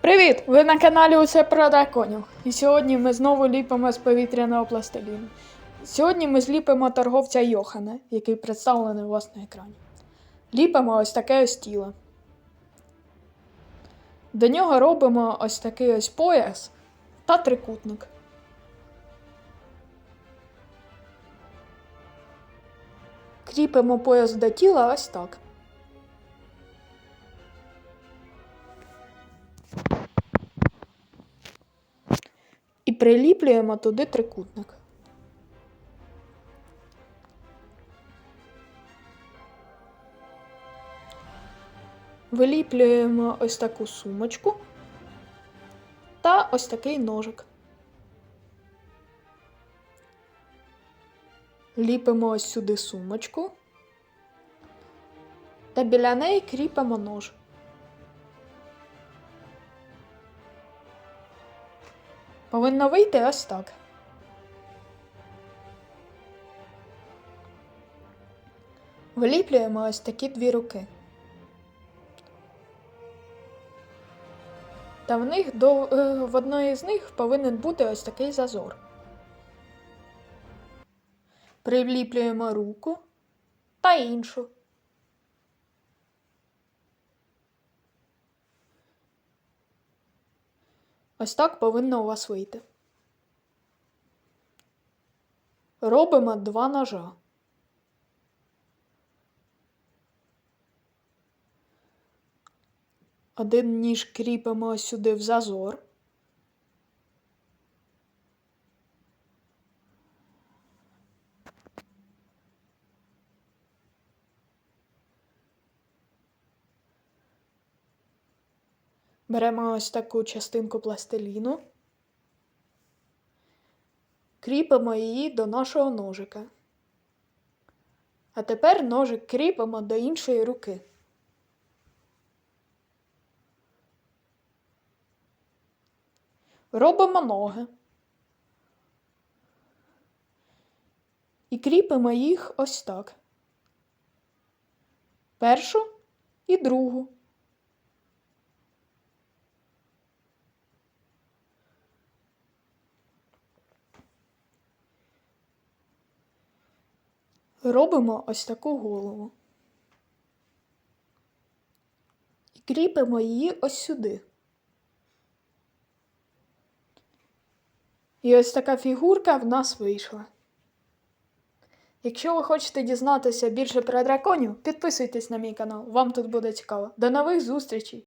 Привіт! Ви на каналі Усе про драконів. І сьогодні ми знову ліпимо з повітряного пластиліну. Сьогодні ми зліпимо торговця Йохана, який представлений у вас на екрані. Ліпимо ось таке ось тіло. До нього робимо ось такий ось пояс та трикутник. Кріпимо пояс до тіла ось так. Приліплюємо туди трикутник. Виліплюємо ось таку сумочку та ось такий ножик. Ліпимо ось сюди сумочку та біля неї кріпимо нож. Повинно вийти ось так. Виліплюємо ось такі дві руки. Та в них до, е, в одної з них повинен бути ось такий зазор. Приліплюємо руку та іншу. Ось так повинно у вас вийти. Робимо два ножа. Один ніж кріпимо сюди в зазор. Беремо ось таку частинку пластиліну, кріпимо її до нашого ножика. А тепер ножик кріпимо до іншої руки. Робимо ноги. І кріпимо їх ось так. Першу і другу. Робимо ось таку голову. І кріпимо її ось сюди. І ось така фігурка в нас вийшла. Якщо ви хочете дізнатися більше про драконів, підписуйтесь на мій канал, вам тут буде цікаво. До нових зустрічей!